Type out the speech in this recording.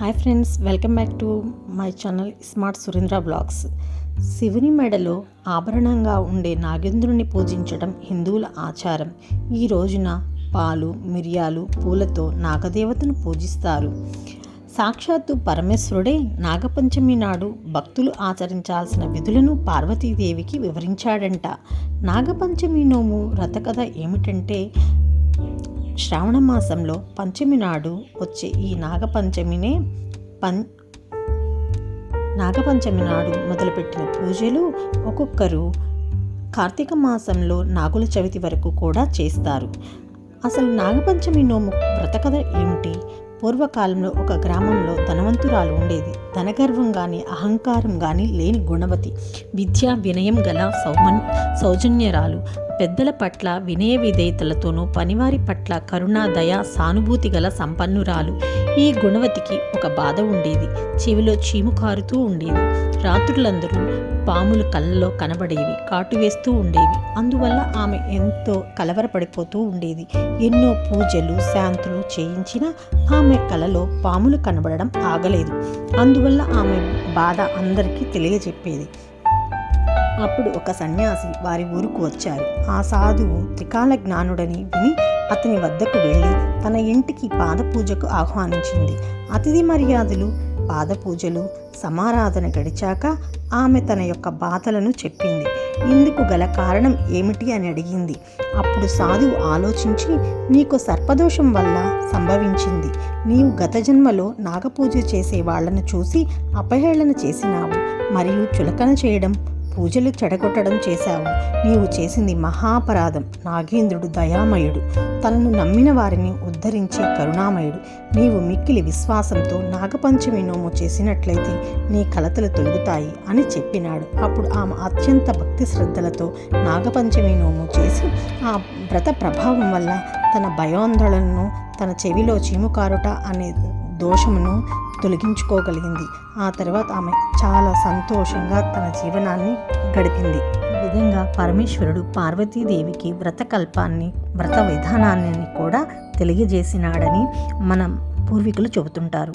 Hi friends welcome back to my channel smart Surendra blogs. శివుని మెడలో ఆభరణంగా ఉండే నాగేంద్రుని పూజించడం హిందువుల ఆచారం. ఈ రోజున పాలు మిరియాలు పూలతో నాగదేవతను పూజిస్తారు. సాక్షాత్తు పరమేశ్వరుడే నాగపంచమి నాడు భక్తులు ఆచరించాల్సిన విధులను పార్వతీదేవికి వివరించాడంట. నాగపంచమి నోము రథకథ ఏమిటంటే శ్రావణ మాసంలో పంచమి నాడు వచ్చే ఈ నాగపంచమినే పం నాగపంచమి నాడు మొదలుపెట్టిన పూజలు ఒక్కొక్కరు కార్తీక మాసంలో నాగుల చవితి వరకు కూడా చేస్తారు. అసలు నాగపంచమి నోము వ్రతకథ ఏమిటి? పూర్వకాలంలో ఒక గ్రామంలో ధనవంతురాలు ఉండేది. ధనగర్వం కానీ అహంకారం కానీ లేని గుణవతి. విద్య వినయం గల సౌమన్ సౌజన్యరాలు. పెద్దల పట్ల వినయ విధేయతలతోనూ పనివారి పట్ల కరుణ దయ సానుభూతి గల సంపన్నురాలు. ఈ గుణవతికి ఒక బాధ ఉండేది. చెవిలో చీము కారుతూ ఉండేది రాత్రులందరూ పాములు కళ్ళలో కనబడేవి కాటు వేస్తూ ఉండేవి. అందువల్ల ఆమె ఎంతో కలవరపడిపోతూ ఉండేది. ఎన్నో పూజలు శాంతులు చేయించినా ఆమె కలలో పాములు కనబడడం ఆగలేదు. అందువల్ల ఆమె బాధ అందరికీ తెలియజెప్పేది. అప్పుడు ఒక సన్యాసి వారి ఊరుకు వచ్చారు. ఆ సాధువు త్రికాల జ్ఞానుడని విని అతని వద్దకు వెళ్ళి తన ఇంటికి పాదపూజకు ఆహ్వానించింది. అతిథి మర్యాదలు పాదపూజలు సమారాధన గడిచాక ఆమె తన యొక్క బాధలను చెప్పింది. ఇందుకు గల కారణం ఏమిటి? అని అడిగింది. అప్పుడు సాధువు ఆలోచించి నీకు సర్పదోషం వల్ల సంభవించింది. నీవు గత జన్మలో నాగపూజ చేసే వాళ్ళను చూసి అపహేళన చేసినావు. మరియు చులకన చేయడం పూజలు చెడగొట్టడం చేశావు. నీవు చేసింది మహాపరాధం. నాగేంద్రుడు దయామయుడు. తనను నమ్మిన వారిని ఉద్ధరించే కరుణామయుడు. నీవు మిక్కిలి విశ్వాసంతో నాగపంచమి నోము చేసినట్లయితే నీ కలతలు తొలుగుతాయి అని చెప్పినాడు. అప్పుడు ఆమె అత్యంత భక్తి శ్రద్ధలతో నాగపంచమి నోము చేసి ఆ వ్రత ప్రభావం వల్ల తన భయోందోళనను తన చెవిలో చీముకారుట అనే దోషమును తొలగించుకోగలిగింది. ఆ తర్వాత ఆమె చాలా సంతోషంగా తన జీవనాన్ని గడిపింది. ఈ విధంగా పరమేశ్వరుడు పార్వతీదేవికి వ్రతకల్పాన్ని వ్రత విధానాన్ని కూడా తెలియజేసినాడని మనం పూర్వీకులు చెబుతుంటారు.